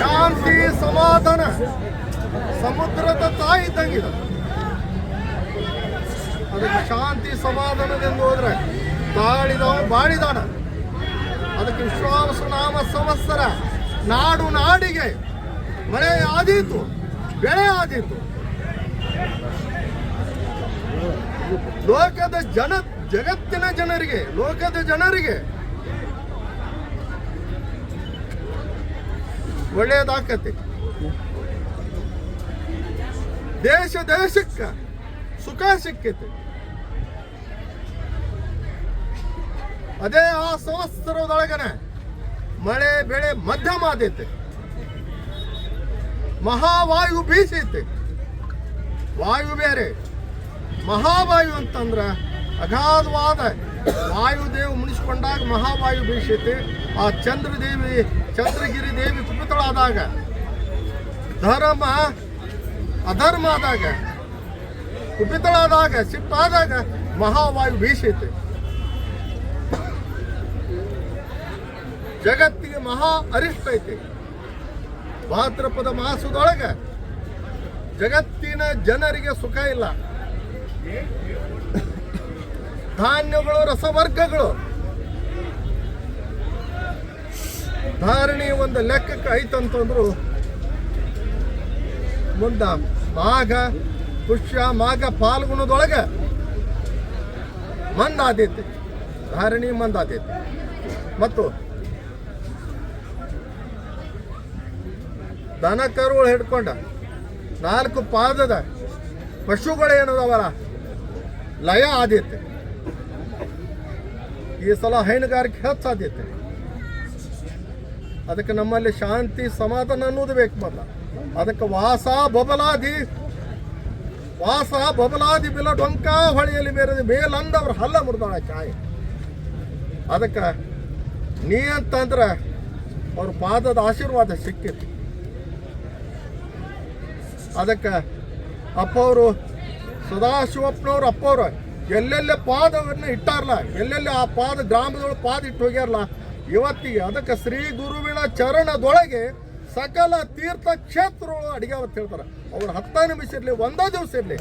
ಶಾಂತಿ, ಸಮಾಧಾನ, ಸಮುದ್ರದ ತಾಯಿ ಇದ್ದಂಗಿದೆ ಅದಕ್ಕೆ ಶಾಂತಿ, ಸಮಾಧಾನದಿಂದ ಹೋದ್ರೆ ಬಾಳಿದವ ಬಾಳಿದಾನ. ಅದಕ್ಕೆ ವಿಶ್ವಾಸ, ನಾಮ, ಸಂವತ್ಸರ, ನಾಡು, ನಾಡಿಗೆ ಮಳೆ ಆದೀತು, ಬೆಳೆ ಆದೀತು. ಲೋಕದ ಜನ, ಜಗತ್ತಿನ ಜನರಿಗೆ, ಲೋಕದ ಜನರಿಗೆ ಒಳ್ಳೆಯದಾಕತಿ ದೇಶ ದೇಶಕ್ಕ ಸುಖ ಸಿಕ್ಕೈತಿ ಅದೇ ಆ ಸಂವತ್ಸರದೊಳಗನೆ ಮಳೆ, ಬೆಳೆ, ಮಧ್ಯಮ ಆದೈತೆ. ಮಹಾವಾಯು ಬೀಸೈತೆ. ವಾಯು ಬೇರೆ. ಮಹಾವಾಯು ಅಂತಂದ್ರ ಅಗಾಧವಾದ ವಾಯುದೇವ ಮುನಿಸ್ಕೊಂಡಾಗ ಮಹಾವಾಯು ಬೀಸೈತಿ ಆ ಚಂದ್ರದೇವಿ, ಚಂದ್ರಗಿರಿ ದೇವಿ ಕುಪಿತಳಾದಾಗ, ಧರ್ಮ, ಅಧರ್ಮ ಆದಾಗ, ಕುಪಿತಳಾದಾಗ ಸಿಟ್ಟಾದಾಗ ಮಹಾವಾಯು ಬೀಸೈತಿ ಜಗತ್ತಿಗೆ ಮಹಾ ಅರಿಷ್ಟ ಐತಿ. ಭಾದ್ರಪದ ಮಾಸದೊಳಗ ಜಗತ್ತಿನ ಜನರಿಗೆ ಸುಖ ಇಲ್ಲ. ಧಾನ್ಯಗಳು, ರಸವರ್ಗಗಳು. ಧಾರಣಿ ಒಂದು ಲೆಕ್ಕಕ್ಕೆ ಐತಂತಂದ್ರು ಮುಂದ ಮಾಘ, ಪುಷ್ಯ, ಮಾಘ ಪಾಲ್ಗುಣದೊಳಗೆ ಮಂದಾದೈತಿ ಧಾರಣಿ ಮಂದಾದೈತಿ ಮತ್ತು ದನ ಕರುಗಳು ಹಿಡ್ಕೊಂಡ ನಾಲ್ಕು ಪಾದದ ಪಶುಗಳೇನದವಲ್ಲ, ಲಯ ಆದೈತೆ. ಈ ಸಲ ಹೈನುಗಾರಿಕೆ ಹೆಚ್ಚಾದೈತೆ ಅದಕ್ಕೆ ನಮ್ಮಲ್ಲಿ ಶಾಂತಿ, ಸಮಾಧಾನ ಅನ್ನೋದು ಬೇಕು ಮೊದಲ. ಅದಕ್ಕೆ ವಾಸ, ಬಬಲಾದಿ ವಾಸ, ಬಬಲಾದಿ, ಬಿಲ ಡೊಂಕ ಹೊಳೆಯಲ್ಲಿ ಬೇರೆ ಮೇಲಂದವ್ರ ಹಲ್ಲ ಮುರಿದಾಳ ಚಾಯ್. ಅದಕ್ಕೆ ನೀ ಅಂತಂದ್ರೆ ಅವ್ರ ಪಾದದ ಆಶೀರ್ವಾದ ಸಿಕ್ಕಿತ್ತು ಅದಕ್ಕೆ ಅಪ್ಪವರು ಸದಾಶಿವಪ್ಪನವ್ರು ಅಪ್ಪವ್ರು ಎಲ್ಲೆಲ್ಲೇ ಪಾದವನ್ನು ಇಟ್ಟಾರಲ್ಲ ಎಲ್ಲೆಲ್ಲಿ ಆ ಪಾದ ಗ್ರಾಮದೊಳಗೆ ಪಾದ ಇಟ್ಟು ಹೋಗ್ಯಾರಲ್ಲ ಇವತ್ತಿಗೆ ಅದಕ್ಕೆ ಶ್ರೀ ಗುರುವಿನ ಚರಣದೊಳಗೆ ಸಕಲ ತೀರ್ಥ ಕ್ಷೇತ್ರಗಳು ಅಡಿಗೆ ಅವತ್ತು ಹೇಳ್ತಾರೆ. ಅವ್ರು ಹತ್ತ ನಿಮಿಷ ಇರಲಿ ಒಂದೇ ದಿವಸ ಇರಲಿ.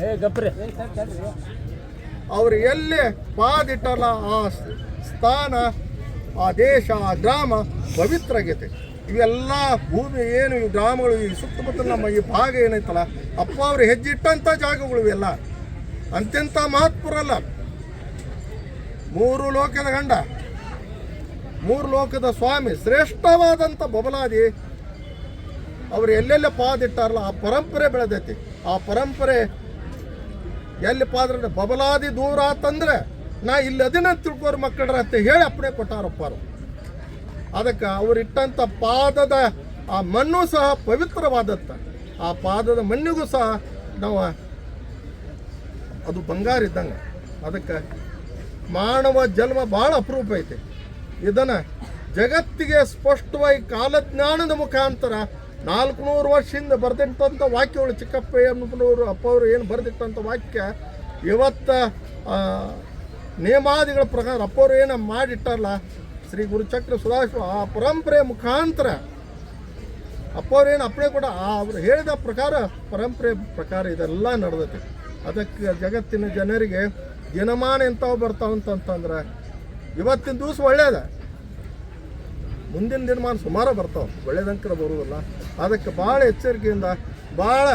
ಅವ್ರು ಎಲ್ಲಿ ಪಾದ ಇಟ್ಟಾರಲ್ಲ ಆ ಸ್ಥಾನ ಆ ದೇಶ ಆ ಗ್ರಾಮ ಪವಿತ್ರ ಆಗೈತೆ ಇವೆಲ್ಲ ಭೂಮಿ ಏನು ಈ ಗ್ರಾಮಗಳು ಈ ಸುತ್ತಮುತ್ತ ನಮ್ಮ ಈ ಭಾಗ ಏನೈತಲ್ಲ ಅಪ್ಪ ಅವ್ರು ಹೆಜ್ಜಿಟ್ಟಂಥ ಜಾಗಗಳು ಇವೆಲ್ಲ. ಅಂತ್ಯಂತ ಮಹತ್ವರಲ್ಲ ಮೂರು ಲೋಕದ ಗಂಡ, ಮೂರು ಲೋಕದ ಸ್ವಾಮಿ ಶ್ರೇಷ್ಠವಾದಂಥ ಬಬಲಾದಿ, ಅವರು ಎಲ್ಲೆಲ್ಲ ಪಾದ ಇಟ್ಟಾರಲ್ಲ ಆ ಪರಂಪರೆ ಬೆಳೆದೈತಿ. ಆ ಪರಂಪರೆ ಎಲ್ಲಿ ಪಾದ್ರೆ ಬಬಲಾದಿ ದೂರ ಆತಂದ್ರೆ ನಾ ಇಲ್ಲಿ ಅದನ್ನ ತಿಳ್ಕೋರ್ ಮಕ್ಕಳ್ರ ಅಂತ ಹೇಳಿ ಅಪ್ಪಣೆ ಕೊಟ್ಟಾರಪ್ಪ ಅವ್ರು. ಅದಕ್ಕೆ ಅವರಿಟ್ಟಂಥ ಪಾದದ ಆ ಮಣ್ಣು ಸಹ ಪವಿತ್ರವಾದತ್ತ ಆ ಪಾದದ ಮಣ್ಣಿಗೂ ಸಹ ನಾವು ಅದು ಬಂಗಾರ ಇದ್ದಂಗೆ. ಅದಕ್ಕೆ ಮಾನವ ಜನ್ಮ ಭಾಳ ಅಪರೂಪ ಐತೆ. ಇದನ್ನು ಜಗತ್ತಿಗೆ ಸ್ಪಷ್ಟವಾಗಿ ಕಾಲಜ್ಞಾನದ ಮುಖಾಂತರ ನಾಲ್ಕುನೂರು ವರ್ಷದಿಂದ ಬರೆದಿಟ್ಟಂಥ ವಾಕ್ಯಗಳು ಚಿಕ್ಕಪ್ಪ ಅನ್ನಪ್ಪನವರು ಅಪ್ಪ ಅವರು ಏನು ಬರೆದಿಟ್ಟಂಥ ವಾಕ್ಯ, ಇವತ್ತ ನಿಯಮಾದಿಗಳ ಪ್ರಕಾರ ಅಪ್ಪವರು ಏನು ಮಾಡಿಟ್ಟಾರಲ್ಲ, ಶ್ರೀ ಗುರುಚಕ್ರ ಸುಧಾಶಿವ ಆ ಪರಂಪರೆ ಮುಖಾಂತರ ಅಪ್ಪವ್ರು ಏನು ಅಪ್ಪಣೆ ಕೂಡ ಅವ್ರು ಹೇಳಿದ ಪ್ರಕಾರ ಪರಂಪರೆ ಪ್ರಕಾರ ಇದೆಲ್ಲ ನಡೆದೈತೆ. ಅದಕ್ಕೆ ಜಗತ್ತಿನ ಜನರಿಗೆ ದಿನಮಾನ ಎಂಥವು ಬರ್ತಾವಂತಂತಂದ್ರೆ ಇವತ್ತಿನ ದಿವಸ ಒಳ್ಳೇದ. ಮುಂದಿನ ದಿನಮಾನ ಸುಮಾರು ಬರ್ತಾವೆ. ಒಳ್ಳೇದಂಕರ ಬರುವುದಿಲ್ಲ ಅದಕ್ಕೆ ಭಾಳ ಎಚ್ಚರಿಕೆಯಿಂದ ಭಾಳ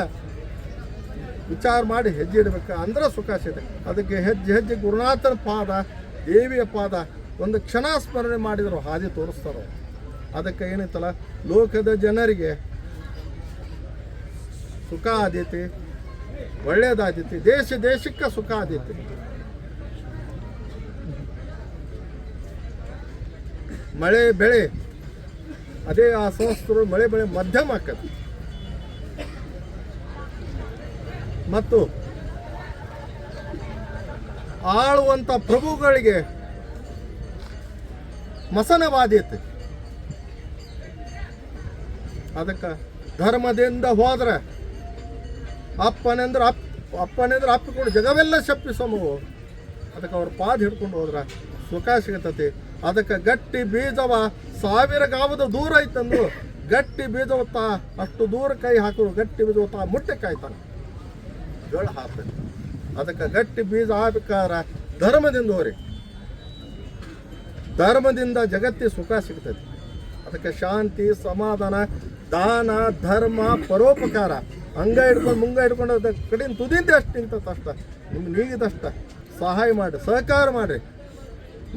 ವಿಚಾರ ಮಾಡಿ ಹೆಜ್ಜೆ ಇಡಬೇಕು. ಅಂದ್ರೆ ಸುಖ ಸಿಗುತ್ತೆ. ಅದಕ್ಕೆ ಹೆಜ್ಜೆ ಹೆಜ್ಜೆ ಗುರುನಾಥನ ಪಾದ, ದೇವಿಯ ಪಾದ ಒಂದು ಕ್ಷಣ ಸ್ಮರಣೆ ಮಾಡಿದರು ಹಾದಿ ತೋರಿಸ್ತಾರೋ ಅದಕ್ಕೆ ಏನೈತಲ್ಲ ಲೋಕದ ಜನರಿಗೆ ಸುಖ ಆದೈತಿ ಒಳ್ಳೇದಾದೈತಿ. ದೇಶ, ದೇಶಕ್ಕೆ ಸುಖ ಆದಿತ್ತು ಮಳೆ, ಬೆಳೆ. ಅದೇ ಆ ಸಂಸ್ಥರು ಮಳೆ, ಬೆಳೆ ಮಧ್ಯಮ ಆಕತಿ ಮತ್ತು ಆಳುವಂಥ ಪ್ರಭುಗಳಿಗೆ ಮಸನವಾದಿತ್ತು ಅದಕ್ಕೆ ಧರ್ಮದಿಂದ ಹೋದ್ರೆ ಅಪ್ಪನೆಂದ್ರೆ ಅಪ್ ಅಪ್ಪನೆಂದ್ರೆ ಅಪ್ಪ ಕೂಡ ಜಗವೆಲ್ಲ ಶಪ್ಪಿಸಮವು ಅದಕ್ಕೆ ಅವ್ರ ಪಾದ ಹಿಡ್ಕೊಂಡು ಹೋದ್ರೆ ಸುಖ ಸಿಗತತಿ. ಅದಕ್ಕೆ ಗಟ್ಟಿ ಬೀಜವ ಸಾವಿರ ಗಾವದ ದೂರ ಐತಂದು ಗಟ್ಟಿ ಬೀಜವತ್ತ ಅಷ್ಟು ದೂರ ಕೈ ಹಾಕಿದ್ರು, ಗಟ್ಟಿ ಬೀಜವತ್ತ ಮುಟ್ಟೆ ಕಾಯ್ತಾನೆ. ಜೋಳ ಹಾಕ್ತಾನೆ. ಅದಕ್ಕೆ ಗಟ್ಟಿ ಬೀಜ ಹಾಕ್ಬೇಕಾರ ಧರ್ಮದಿಂದ ಹೋರಿ. ಧರ್ಮದಿಂದ ಜಗತ್ತಿ ಸುಖ ಸಿಗ್ತದೆ ಅದಕ್ಕೆ ಶಾಂತಿ, ಸಮಾಧಾನ, ದಾನ, ಧರ್ಮ, ಪರೋಪಕಾರ. ಹಂಗ ಹಿಡ್ಕೊಂಡು ಮುಂಗ ಹಿಡ್ಕೊಂಡು ಅದ ಕಡಿನ ತುದಿಂದೆ ಅಷ್ಟು ನಿಂತತ್ ಅಷ್ಟ. ನಿಮ್ಗೆ ನೀಗಿದಷ್ಟ ಸಹಾಯ ಮಾಡಿ ಸಹಕಾರ ಮಾಡಿರಿ.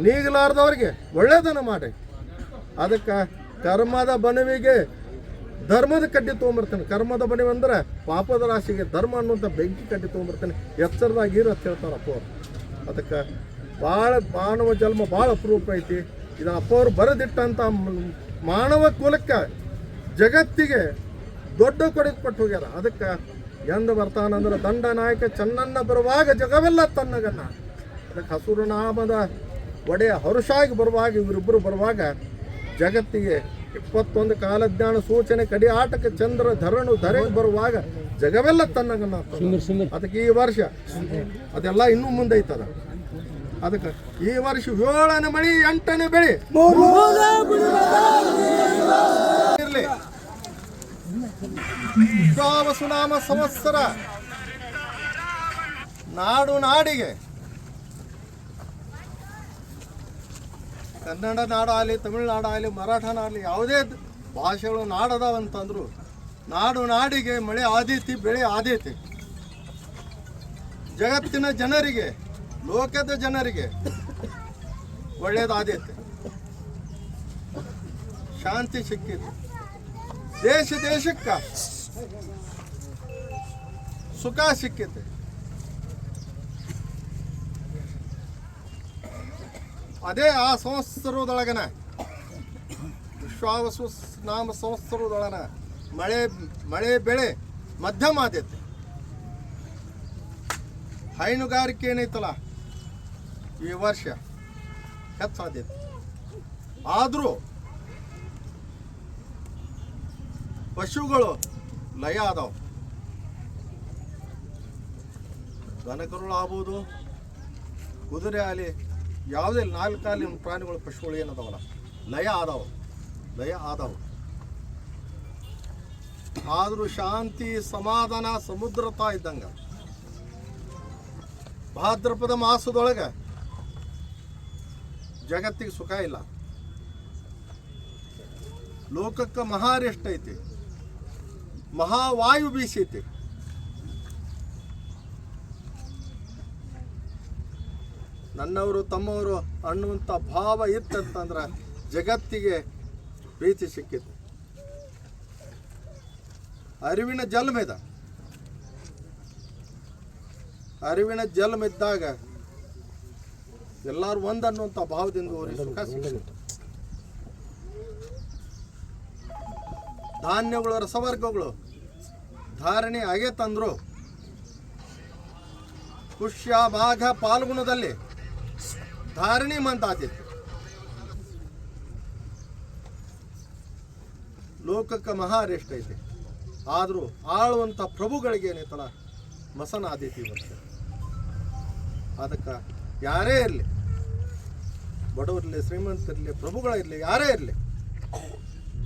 ನೀಗಲಾರ್ದವ್ರಿಗೆ ಒಳ್ಳೇದನ್ನು ಮಾಡಿ ಅದಕ್ಕೆ ಕರ್ಮದ ಬನವಿಗೆ ಧರ್ಮದ ಕಡ್ಡಿ ತೊಗೊಂಬರ್ತಾನೆ. ಕರ್ಮದ ಬನವಿ ಅಂದ್ರೆ ಪಾಪದ ರಾಶಿಗೆ ಧರ್ಮ ಅನ್ನುವಂಥ ಬೆಂಕಿ ಕಡ್ಡಿ ತೊಗೊಂಬರ್ತಾನೆ. ಎಚ್ಚರದಾಗಿ ಇರೋ ಅಂತ ಹೇಳ್ತಾರೆ ಅಪ್ಪ ಅದಕ್ಕೆ ಭಾಳ ಮಾನವ ಜನ್ಮ ಭಾಳ ಅಪರೂಪ ಐತಿ. ಇದು ಅಪ್ಪ ಅವ್ರು ಬರೆದಿಟ್ಟಂಥ ಮಾನವ ಕುಲಕ್ಕೆ ಜಗತ್ತಿಗೆ ದೊಡ್ಡ ಕೊಡಿಗೆ ಕೊಟ್ಟು ಹೋಗ್ಯಾರ ಅದಕ್ಕೆ ಎಂದ ಬರ್ತಾನಂದ್ರೆ ದಂಡ ನಾಯಕ ಚನ್ನನ್ನ ಬರುವಾಗ ಜಗವೆಲ್ಲ ತನ್ನಗನ್ನ ಅದಕ್ಕೆ ಹಸುರು ನಾಮದ ಒಡೆಯ ಹರುಷಾಗಿ ಬರುವಾಗ ಇವರಿಬ್ಬರು ಬರುವಾಗ ಜಗತ್ತಿಗೆ ಇಪ್ಪತ್ತೊಂದು ಕಾಲಜ್ಞಾನ ಸೂಚನೆ ಕಡಿ ಆಟಕ್ಕೆ ಚಂದ್ರ ಧರಣು ಧರೆಗೆ ಬರುವಾಗ ಜಗವೆಲ್ಲ ತನ್ನಗನ್ನ ಅದಕ್ಕೆ ಈ ವರ್ಷ ಅದೆಲ್ಲ ಇನ್ನೂ ಮುಂದೆ ಐತದ ಅದಕ್ಕೆ ಈ ವರ್ಷ ಏಳನೇ ಮಳಿ ಎಂಟನೇ ಬೆಳಿ ಇರ್ಲಿ ಸುನಾಮ ಸಂವತ್ಸರ. ನಾಡು ನಾಡಿಗೆ. ಕನ್ನಡ ನಾಡಾಗಲಿ ತಮಿಳುನಾಡಾಗಲಿ ಮರಾಠನಾಗಲಿ ಯಾವುದೇ ಭಾಷೆಗಳು ನಾಡದಾವಂತಂದ್ರು ನಾಡು ನಾಡಿಗೆ ಮಳೆ ಆದೀತಿ, ಬೆಳೆ ಆದೀತಿ. ಜಗತ್ತಿನ ಜನರಿಗೆ, ಲೋಕದ ಜನರಿಗೆ ಒಳ್ಳೇದಾದೈತೆ. ಶಾಂತಿ ಸಿಕ್ಕಿದೆ ದೇಶ ದೇಶಕ್ಕ ಸುಖ ಸಿಕ್ಕೈತೆ. ಅದೇ ಆ ಸಂವತ್ಸರದೊಳಗನ. ವಿಶ್ವಾವಸು ನಾಮ ಸಂವತ್ಸರದೊಳಗನ ಮಳೆ ಮಳೆ ಬೆಳೆ ಮಧ್ಯಮ ಆದೈತೆ. ಹೈನುಗಾರಿಕೆ ಏನೈತಲ್ಲ, ಈ ವರ್ಷ ಹೆಚ್ಚಾದ್ಯತೆ ಆದರೂ ಪಶುಗಳು ಲಯ ಅದಾವ ದನಕರುಳು ಆಗ್ಬೋದು ಕುದುರೆ ಆಲಿ, ಯಾವುದೇ ನಾಲ್ಕಾಲಿ ಪ್ರಾಣಿಗಳು ಪಶುಗಳು ಏನದಾವಲ್ಲ. ಲಯ ಆದವ ಲಯ ಆದವ ಆದರೂ ಶಾಂತಿ, ಸಮಾಧಾನ ಸಮುದ್ರತ ಇದ್ದಂಗ. ಭಾದ್ರಪದ ಮಾಸದೊಳಗೆ ಜಗತ್ತಿಗೆ ಸುಖ ಇಲ್ಲ. ಲೋಕಕ್ಕೆ ಮಹಾರೆಸ್ಟ್ ಐತಿ. ಮಹಾವಾಯು ಬೀಸೈತಿ. ನನ್ನವರು, ತಮ್ಮವರು ಅನ್ನುವಂಥ ಭಾವ ಇತ್ತಂತಂದ್ರೆ ಜಗತ್ತಿಗೆ ಪ್ರೀತಿ ಸಿಕ್ಕಿತ್ತು ಅರಿವಿನ ಜನ್ಮಿದ ಅರಿವಿನ ಜನ್ಮಿದ್ದಾಗ ಎಲ್ಲರೂ ಒಂದನ್ನುವಂಥ ಭಾವದಿಂದ ಸುಖ ಸಿಕ್ಕಿತ್ತು ಧಾನ್ಯಗಳು, ರಸವರ್ಗಗಳು ಧಾರಣೆ ಆಗೇತಂದ್ರು ಪುಷ್ಯ ಭಾಗ ಪಾಲ್ಗುಣದಲ್ಲಿ ಧಾರಣಿ ಮಂತಾತಿತ್ತು ಲೋಕಕ್ಕೆ ಮಹಾರೆಸ್ಟ್ ಐತೆ. ಆದರೂ ಆಳುವಂಥ ಪ್ರಭುಗಳಿಗೆ ಏನೈತಲ್ಲ ಮಸನ ಆದೈತಿ ಇವತ್ತು ಅದಕ್ಕೆ ಯಾರೇ ಇರಲಿ, ಬಡವರಿರಲಿ, ಶ್ರೀಮಂತರಿರಲಿ ಪ್ರಭುಗಳಿರಲಿ ಯಾರೇ ಇರಲಿ,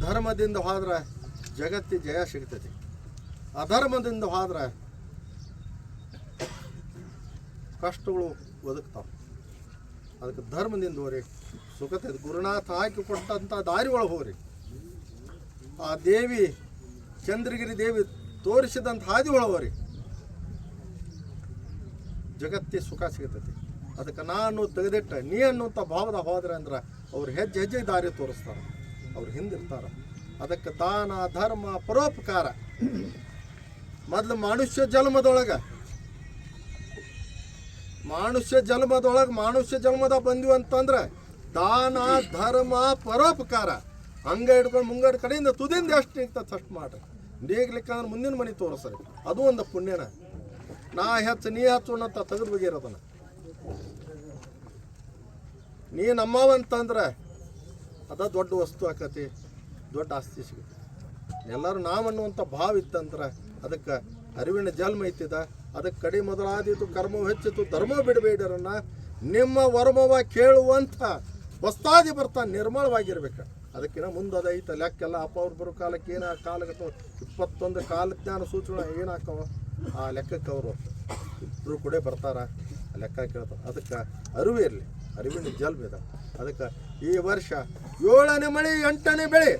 ಧರ್ಮದಿಂದ ಹೋದ್ರೆ ಜಗತ್ತಿ ಜಯ ಸಿಗ್ತೈತಿ. ಅಧರ್ಮದಿಂದ ಹೋದ್ರೆ ಕಷ್ಟಗಳು ಬದುಕ್ತಾವೆ. ಅದಕ್ಕೆ ಧರ್ಮದಿಂದ ಹೋರಿ ಸುಖತೆ ಗುರುನಾಥ ಹಾಕಿ ಕೊಟ್ಟಂಥ ದಾರಿ ಒಳಗೆ ಹೋರಿ ಆ ದೇವಿ, ಚಂದ್ರಗಿರಿ ದೇವಿ ತೋರಿಸಿದಂಥ ಹಾದಿ ಒಳಗೆ ಹೋರಿ ಜಗತ್ತಿ ಸುಖ ಸಿಗತೈತಿ. ಅದಕ್ಕೆ ನಾನು ತೆಗೆದಿಟ್ಟ, ನೀ ಅನ್ನುವಂಥ ಭಾವದ ಹೋದ್ರೆ ಅಂದ್ರೆ ಅವ್ರು ಹೆಜ್ಜೆ ಹೆಜ್ಜೆ ದಾರಿ ತೋರಿಸ್ತಾರೆ. ಅವ್ರು ಹಿಂದಿರ್ತಾರೆ. ಅದಕ್ಕೆ ದಾನ, ಧರ್ಮ, ಪರೋಪಕಾರ. ಮೊದಲು ಮನುಷ್ಯ ಜನ್ಮದೊಳಗೆ. ಮನುಷ್ಯ ಜನ್ಮದೊಳಗೆ ಮನುಷ್ಯ ಜನ್ಮದ ಬಂದ್ವಿ ಅಂತಂದ್ರೆ ದಾನ, ಧರ್ಮ, ಪರೋಪಕಾರ. ಹಂಗ ಹಿಡ್ಕೊಂಡು ಮುಂಗಡ ಕಡೆಯಿಂದ ತುದಿಂದ ಎಷ್ಟು ನಿಂತ ಅಷ್ಟು ಮಾಡ್ರಿ ನೀಗ್ಲಿಕ್ಕೆ ಅಂದ್ರೆ ಮುಂದಿನ ಮನೆ ತೋರಿಸ್ರಿ. ಅದು ಒಂದು ಪುಣ್ಯನ. ನಾ ಹೆಚ್ಚು, ನೀ ಹೆಚ್ಚು ಅಂತ ತೆಗೆದು ಬಗೆಯಿರೋದನ್ನ ನೀ ನಮ್ಮವ ಅಂತಂದ್ರೆ ಅದ ದೊಡ್ಡ ವಸ್ತು ಆಕತಿ, ದೊಡ್ಡ ಆಸ್ತಿ ಸಿಗುತ್ತೆ. ಎಲ್ಲರೂ ನಾವನ್ನುವಂಥ ಭಾವ ಇತ್ತಂದ್ರೆ ಅದಕ್ಕೆ ಅರಿವಿನ ಜನ್ಮ ಐತಿದ ಅದಕ್ಕೆ ಕಡಿ ಮೊದಲಾದೀತು, ಕರ್ಮವು ಹೆಚ್ಚಿತು ಧರ್ಮ ಬಿಡಬೇಡರನ್ನ ನಿಮ್ಮ ವರ್ಮವ ಕೇಳುವಂಥ ಹೊಸ್ತಾದಿ ಬರ್ತಾ ನಿರ್ಮಲವಾಗಿರ್ಬೇಕು. ಅದಕ್ಕಿಂತ ಮುಂದೆ ಲೆಕ್ಕ ಲೆಕ್ಕೆಲ್ಲ ಅಪ್ಪ ಅವ್ರು ಬರೋ ಕಾಲಕ್ಕೆ ಏನು ಕಾಲಕ್ಕೆ ಇಪ್ಪತ್ತೊಂದು ಕಾಲಜ್ಞಾನ ಸೂಚನೆ ಏನಾಕವ ಆ ಲೆಕ್ಕಕ್ಕೆ ಅವರು ಇಬ್ಬರು ಕೂಡ ಬರ್ತಾರ, ಆ ಲೆಕ್ಕ ಕೇಳ್ತಾರೆ. ಅದಕ್ಕೆ ಅರಿವು ಇರಲಿ, ಅರಿವಿನ ಜಲ್ಬೇದ ಅದಕ್ಕೆ ಈ ವರ್ಷ ಏಳನೇ ಮಳೆ, ಎಂಟನೇ ಬೆಳೆ.